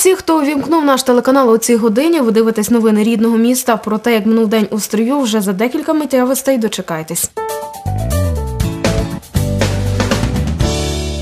всіх, хто увімкнув наш телеканал у цій годині. Ви дивитесь новини рідного міста. Про те, як минув день у строю, вже за декілька миттєвостей дочекайтесь.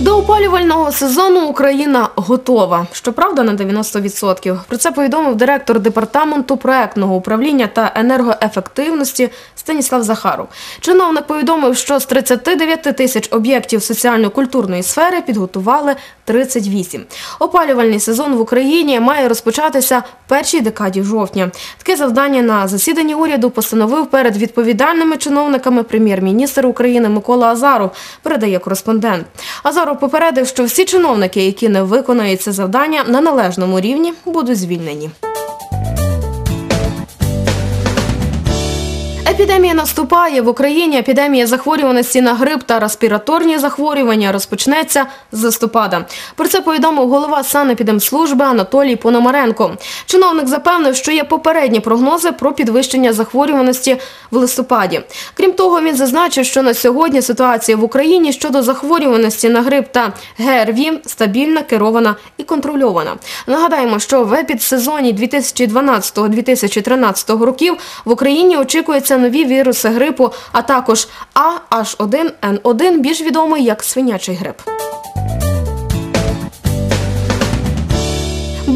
До опалювального сезону Україна готова. Щоправда, на 90%. Про це повідомив директор департаменту проектного управління та енергоефективності Станіслав Захаров. Чиновник повідомив, що з 39 тисяч об'єктів соціально-культурної сфери підготували 38. Опалювальний сезон в Україні має розпочатися першій декаді жовтня. Таке завдання на засіданні уряду постановив перед відповідальними чиновниками прем'єр-міністр України Микола Азаров. Передає кореспондент. Азаров попередив, що всі чиновники, які не виконають це завдання на належному рівні, будуть звільнені. Епідемія наступає в Україні. Епідемія захворюваності на грип та респіраторні захворювання розпочнеться з листопада. Про це повідомив голова санепідемслужби Анатолій Пономаренко. Чиновник запевнив, що є попередні прогнози про підвищення захворюваності в листопаді. Крім того, він зазначив, що на сьогодні ситуація в Україні щодо захворюваності на грип та ГРВІ стабільна, керована і контрольована. Нагадаємо, що в епідсезоні 2012-2013 років в Україні очікується нові віруси грипу, а також AH1N1, більш відомий як свинячий грип.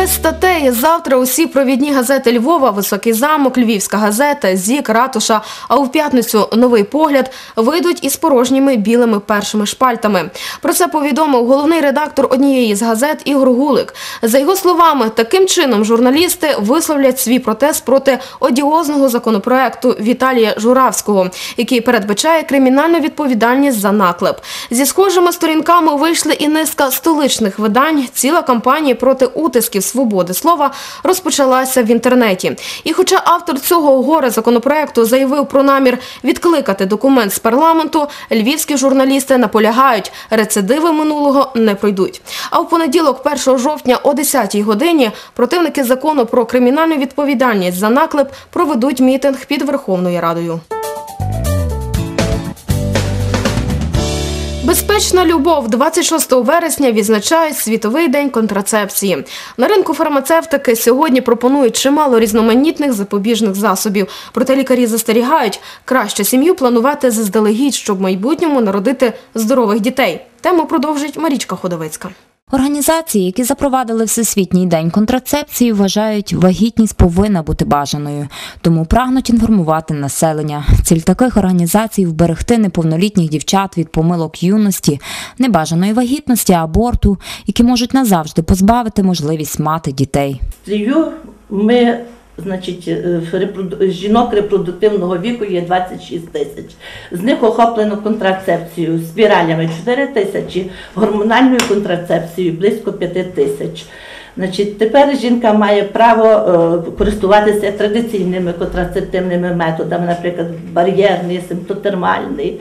Без статей завтра усі провідні газети Львова, Високий замок, Львівська газета, Зік, Ратуша. А у п'ятницю новий погляд вийдуть із порожніми білими першими шпальтами. Про це повідомив головний редактор однієї з газет Ігор Гулик. За його словами, таким чином журналісти висловлять свій протест проти одіозного законопроекту Віталія Журавського, який передбачає кримінальну відповідальність за наклеп. Зі схожими сторінками вийшли і низка столичних видань. Ціла кампанія проти утисків свободи слова розпочалася в інтернеті. І хоча автор цього горе законопроекту заявив про намір відкликати документ з парламенту, львівські журналісти наполягають, рецидиви минулого не пройдуть. А в понеділок, 1 жовтня о 10-й годині, противники закону про кримінальну відповідальність за наклеп проведуть мітинг під Верховною Радою. Безпечна любов 26 вересня відзначають світовий день контрацепції. На ринку фармацевтики сьогодні пропонують чимало різноманітних запобіжних засобів. Проте лікарі застерігають, краще сім'ю планувати заздалегідь, щоб в майбутньому народити здорових дітей. Тему продовжить Марічка Ходовицька. Організації, які запровадили Всесвітній день контрацепції, вважають, вагітність повинна бути бажаною, тому прагнуть інформувати населення. Ціль таких організацій вберегти неповнолітніх дівчат від помилок юності, небажаної вагітності, аборту, які можуть назавжди позбавити можливість мати дітей. Ми, значить, е, жінок репродуктивного віку є 26 тисяч. З них охоплено контрацепцією спіралями 4 тисячі, гормональною контрацепцією близько 5 тисяч. Значить, тепер жінка має право е, користуватися традиційними контрацептивними методами, наприклад, бар'єрний, симптотермальний,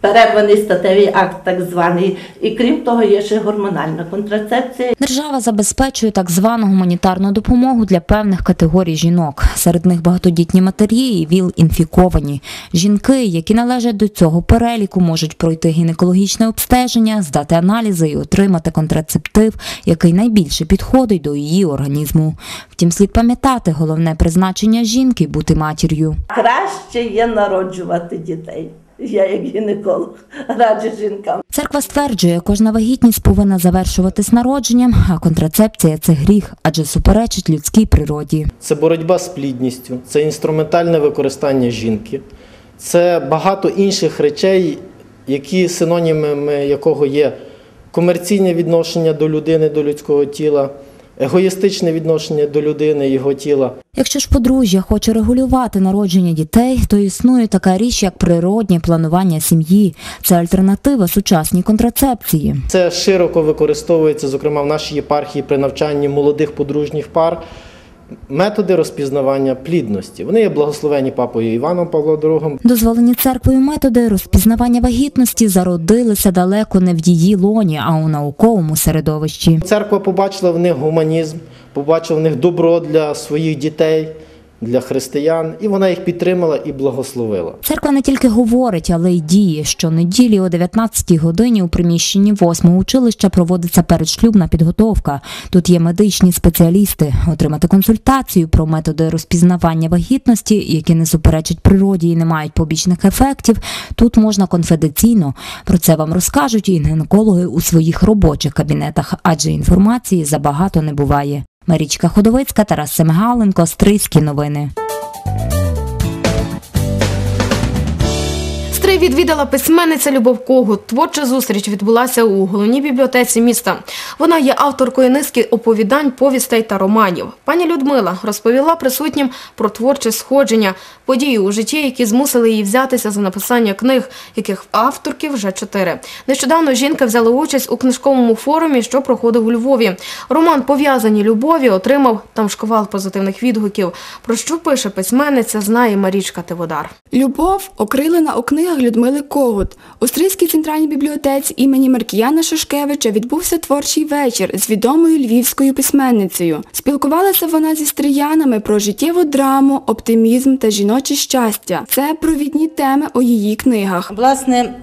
перерваний статевий акт, так званий. І крім того, є ще гормональна контрацепція. Держава забезпечує так звану гуманітарну допомогу для певних категорій жінок. Серед них багатодітні матері і ВІЛ-інфіковані. Жінки, які належать до цього переліку, можуть пройти гінекологічне обстеження, здати аналізи і отримати контрацептив, який найбільше підходить до її організму. Втім, слід пам'ятати, головне призначення жінки бути матір'ю. Краще є народжувати дітей. Я як гінеколог раджу жінкам. Церква стверджує, кожна вагітність повинна завершуватись народженням, а контрацепція це гріх, адже суперечить людській природі. це боротьба з плідністю, це інструментальне використання жінки, це багато інших речей, які синонімами якого є комерційне відношення до людини, до людського тіла, егоїстичне відношення до людини, його тіла. Якщо ж подружжя хоче регулювати народження дітей, то існує така річ, як природнє планування сім'ї. Це альтернатива сучасній контрацепції. Це широко використовується, зокрема в нашій єпархії при навчанні молодих подружніх пар. Методи розпізнавання плідності. Вони є благословені папою Іваном Павлом II. Дозволені церквою методи розпізнавання вагітності зародилися далеко не в її лоні, а у науковому середовищі. Церква побачила в них гуманізм, побачила в них добро для своїх дітей для християн, і вона їх підтримала і благословила. Церква не тільки говорить, але й діє. Щонеділі о 19-й годині у приміщенні 8-го училища проводиться передшлюбна підготовка. Тут є медичні спеціалісти. Отримати консультацію про методи розпізнавання вагітності, які не суперечать природі і не мають побічних ефектів. Тут можна конфіденційно. Про це вам розкажуть і гінекологи у своїх робочих кабінетах, адже інформації забагато не буває. Марічка Ходовицька, Тарас Семгаленко, Стрийські новини. Стрий відвідала письменниця Любов Когут. Творча зустріч відбулася у головній бібліотеці міста. Вона є авторкою низки оповідань, повістей та романів. Пані Людмила розповіла присутнім про творче сходження, події у житті, які змусили її взятися за написання книг, яких авторки вже чотири. Нещодавно жінка взяла участь у книжковому форумі, що проходив у Львові. Роман Пов'язані любові отримав там шквал позитивних відгуків. Про що пише письменниця, знає Марічка Тиводар. Любов окрилена у книгах Людмили Когут. У Стрийській центральній бібліотеці імені Маркіяна Шашкевича відбувся творчий вечір з відомою львівською письменницею. Спілкувалася вона зі стріянами про життєву драму, оптимізм та жіноче щастя. Це провідні теми у її книгах. Власне,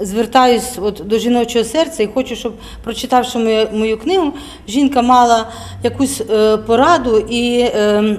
звертаюсь от до жіночого серця і хочу, щоб, прочитавши мою, мою книгу, жінка мала якусь е, пораду і е,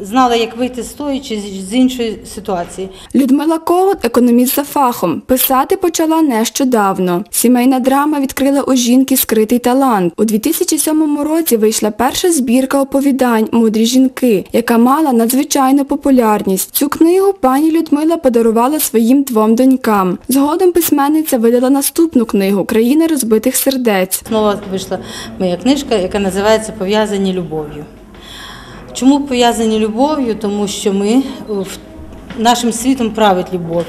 знала, як вийти з тої чи з- іншої ситуації. Людмила Когут – економіст за фахом. Писати почала нещодавно. Сімейна драма відкрила у жінки скритий талант. У 2007 році вийшла перша збірка оповідань «Мудрі жінки», яка мала надзвичайну популярність. Цю книгу пані Людмила подарувала своїм двом донькам. Згодом письменниця видала наступну книгу «Країна розбитих сердець». Знову вийшла моя книжка, яка називається Пов'язані любов'ю. Чому пов'язані любов'ю? Тому що ми е, нашим світом править любов.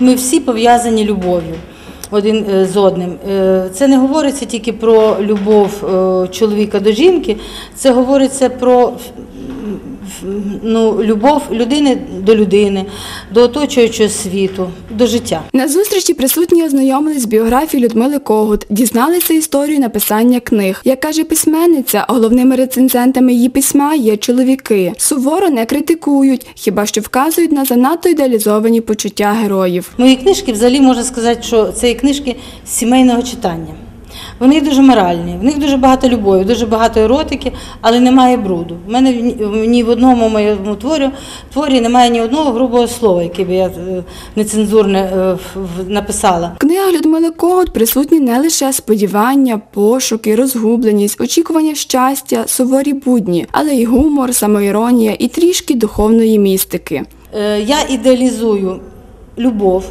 Ми всі пов'язані любов'ю один е, з одним. Е, Це не говориться тільки про любов чоловіка до жінки, це говориться про ну, любов людини до людини, до оточуючого світу, до життя. На зустрічі присутні ознайомились з біографією Людмили Когут, дізналися історію написання книг. Як каже письменниця, головними рецензентами її письма є чоловіки. Суворо не критикують, хіба що вказують на занадто ідеалізовані почуття героїв. Мої книжки, взагалі можна сказати, що це є книжки сімейного читання. Вони дуже моральні, в них дуже багато любові, дуже багато еротики, але немає бруду. У мене ні- в одному моєму творі, творі немає ні одного грубого слова, яке би я е, нецензурне е, написала. В книгах Людмили Когут присутні не лише сподівання, пошуки, розгубленість, очікування щастя, суворі будні, але й гумор, самоіронія і трішки духовної містики. Е, Я ідеалізую любов,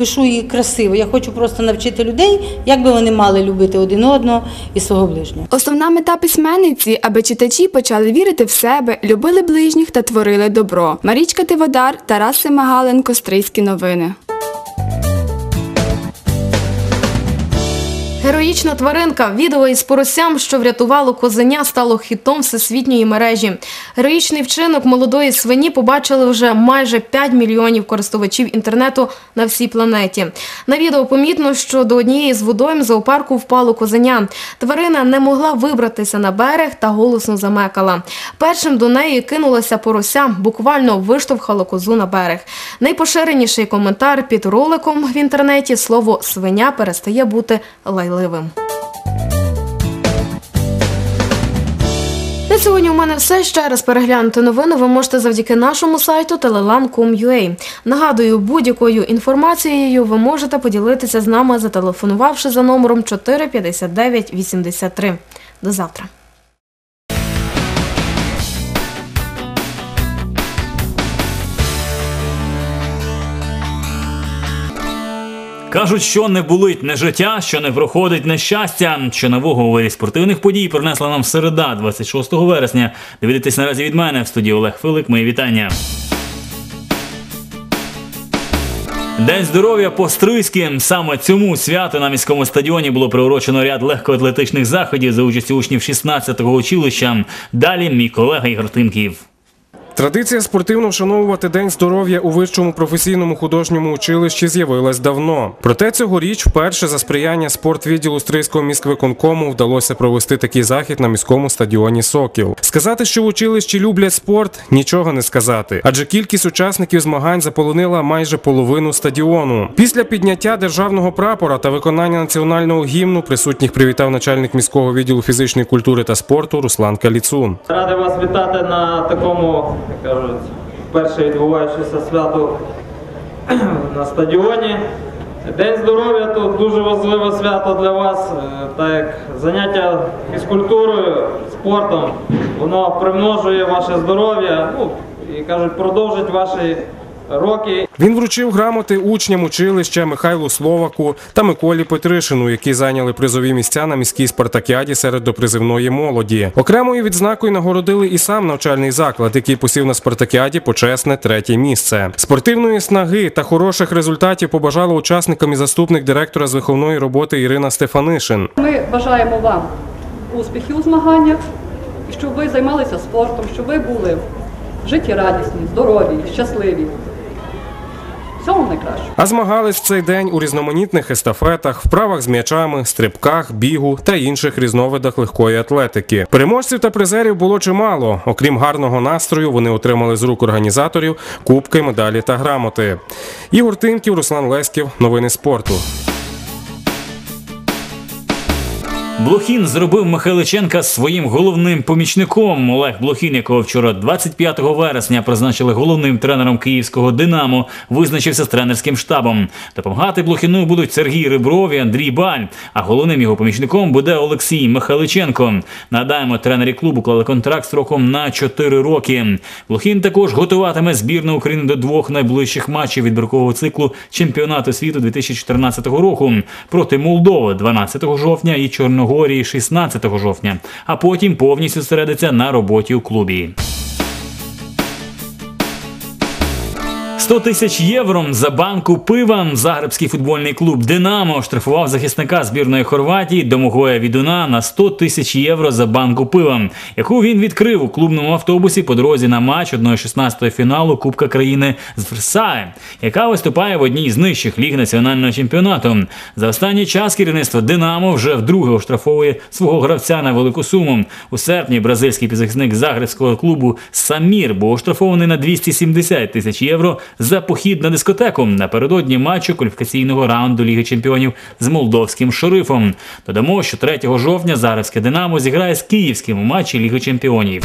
пишу її красиво. Я хочу просто навчити людей, як би вони мали любити один одного і свого ближнього. Основна мета письменниці, аби читачі почали вірити в себе, любили ближніх та творили добро. Марічка Тиводар, Тарас Семагален, Стрийські новини. Героїчна тваринка. Відео із поросям, що врятувало козеня, стало хітом всесвітньої мережі. Героїчний вчинок молодої свині побачили вже майже 5 мільйонів користувачів інтернету на всій планеті. На відео помітно, що до однієї з водойм зоопарку впало козеня. Тварина не могла вибратися на берег та голосно замекала. Першим до неї кинулася порося, буквально виштовхало козу на берег. Найпоширеніший коментар під роликом в інтернеті слово свиня перестає бути лайливим. На сьогодні у мене все. Ще раз переглянути новини ви можете завдяки нашому сайту telelan.com.ua. Нагадую, будь-якою інформацією ви можете поділитися з нами, зателефонувавши за номером 45983. До завтра. Кажуть, що не болить не життя, що не проходить нещастя. Що нового у вирі спортивних подій принесла нам середа, 26 вересня. Дивитесь наразі від мене в студії Олег Филик. Мої вітання. День здоров'я по-стрийськи. Саме цьому святу на міському стадіоні було приурочено ряд легкоатлетичних заходів за участі учнів 16-го училища. Далі мій колега Ігор Тимків. Традиція спортивно вшановувати День здоров'я у вищому професійному художньому училищі з'явилась давно. Проте цьогоріч вперше за сприяння спортвідділу Стрийського міськвиконкому вдалося провести такий захід на міському стадіоні Сокіл. Сказати, що в училищі люблять спорт, нічого не сказати, адже кількість учасників змагань заполонила майже половину стадіону. Після підняття державного прапора та виконання національного гімну присутніх привітав начальник міського відділу фізичної культури та спорту Руслан Каліцун. Радий вас вітати на такому, як кажуть, вперше відбуваючися свято на стадіоні. День здоров'я тут дуже важливе свято для вас, е, так як заняття фізкультурою, спортом, воно примножує ваше здоров'я, ну і кажуть, продовжить ваші роки Він вручив грамоти учням училища Михайлу Словаку та Миколі Петришину, які зайняли призові місця на міській спартакіаді серед допризивної молоді. Окремою відзнакою нагородили і сам навчальний заклад, який посів на спартакіаді почесне третє місце. Спортивної снаги та хороших результатів побажала учасникам і заступник директора з виховної роботи Ірина Стефанишин. Ми бажаємо вам успіхів у змаганнях, щоб ви займалися спортом, щоб ви були життєрадісні, здорові, щасливі. Всього найкраще. А змагались в цей день у різноманітних естафетах, вправах з м'ячами, стрибках, бігу та інших різновидах легкої атлетики. Переможців та призерів було чимало. Окрім гарного настрою, вони отримали з рук організаторів кубки, медалі та грамоти. Ігор Тимків, Руслан Леськів. Новини спорту. Блохін зробив Михайличенка своїм головним помічником. Олег Блохін, якого вчора, 25 вересня, призначили головним тренером київського Динамо, визначився з тренерським штабом. Допомагати Блохіну будуть Сергій Рибров і Андрій Баль. А головним його помічником буде Олексій Михайличенко. Нагадаємо, тренері клубу клали контракт строком на 4 роки. Блохін також готуватиме збірну України до двох найближчих матчів відбіркового циклу чемпіонату світу 2014 року проти Молдови 12 жовтня і Чорногорії 16 жовтня, а потім повністю зосередиться на роботі у клубі. 100 тисяч євро за банку пива Загребський футбольний клуб Динамо штрафував захисника збірної Хорватії Домогоя Відуна на 100 тисяч євро за банку пива, яку він відкрив у клубному автобусі по дорозі на матч 1-16 фіналу Кубка країни з Версає, яка виступає в одній з нижчих ліг національного чемпіонату. За останній час керівництво Динамо вже вдруге оштрафовує свого гравця на велику суму. У серпні бразильський півзахисник загребського клубу Самір був оштрафований на 270 тисяч євро за похід на дискотеку напередодні матчу кваліфікаційного раунду Ліги Чемпіонів з молдовським шерифом. Додамо, що 3 жовтня Заревське Динамо зіграє з Київським у матчі Ліги Чемпіонів.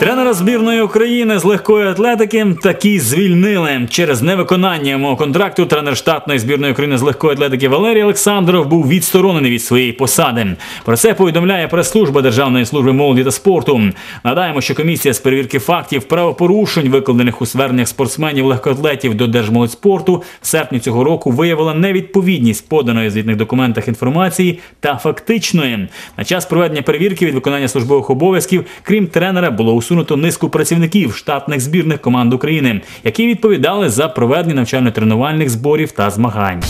Тренера збірної України з легкої атлетики такі звільнили через невиконання мого контракту. Тренер штатної збірної України з легкої атлетики Валерій Олександров був відсторонений від своєї посади. Про це повідомляє прес-служба Державної служби молоді та спорту. Нагадаємо, що комісія з перевірки фактів правопорушень, викладених у зверненнях спортсменів легкоатлетів до Держмолодьспорту, в серпні цього року виявила невідповідність поданої в звітних документах інформації та фактичної. На час проведення перевірки від виконання службових обов'язків, крім тренера, було усунуто низку працівників штатних збірних команд України, які відповідали за проведення навчально-тренувальних зборів та змагань.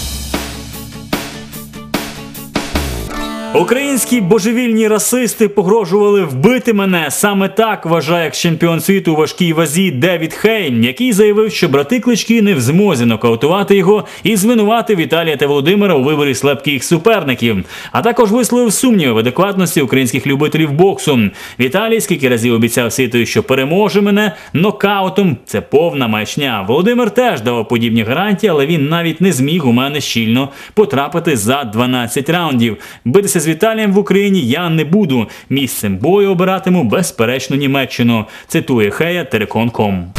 Українські божевільні расисти погрожували вбити мене. Саме так вважає екс-чемпіон світу у важкій вазі Девід Хейм, який заявив, що брати клички не в змозі нокаутувати його і звинуватив Віталія та Володимира у виборі слабких суперників. А також висловив сумніви в адекватності українських любителів боксу. Віталій скільки разів обіцяв світу, що переможе мене нокаутом. Це повна маячня. Володимир теж давав подібні гарантії, але він навіть не зміг у мене щільно потрапити за 12 раундів. Битися з Віталієм в Україні я не буду. Місцем бою обиратиму безперечно Німеччину. Цитує Хея Терекон.ком.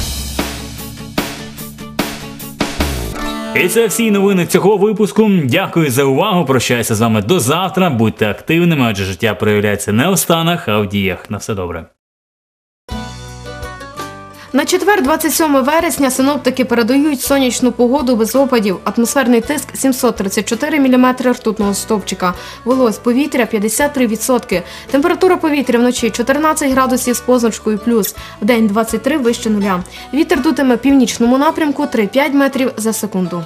І це всі новини цього випуску. Дякую за увагу. Прощаюся з вами до завтра. Будьте активними, адже життя проявляється не у станах, а в діях. На все добре. На четвер, 27 вересня, синоптики передають сонячну погоду без опадів. Атмосферний тиск 734 мм ртутного стовпчика. Вологість повітря 53%. Температура повітря вночі 14 градусів з позначкою плюс. В день 23 вище нуля. Вітер дутиме північному напрямку 3-5 метрів за секунду.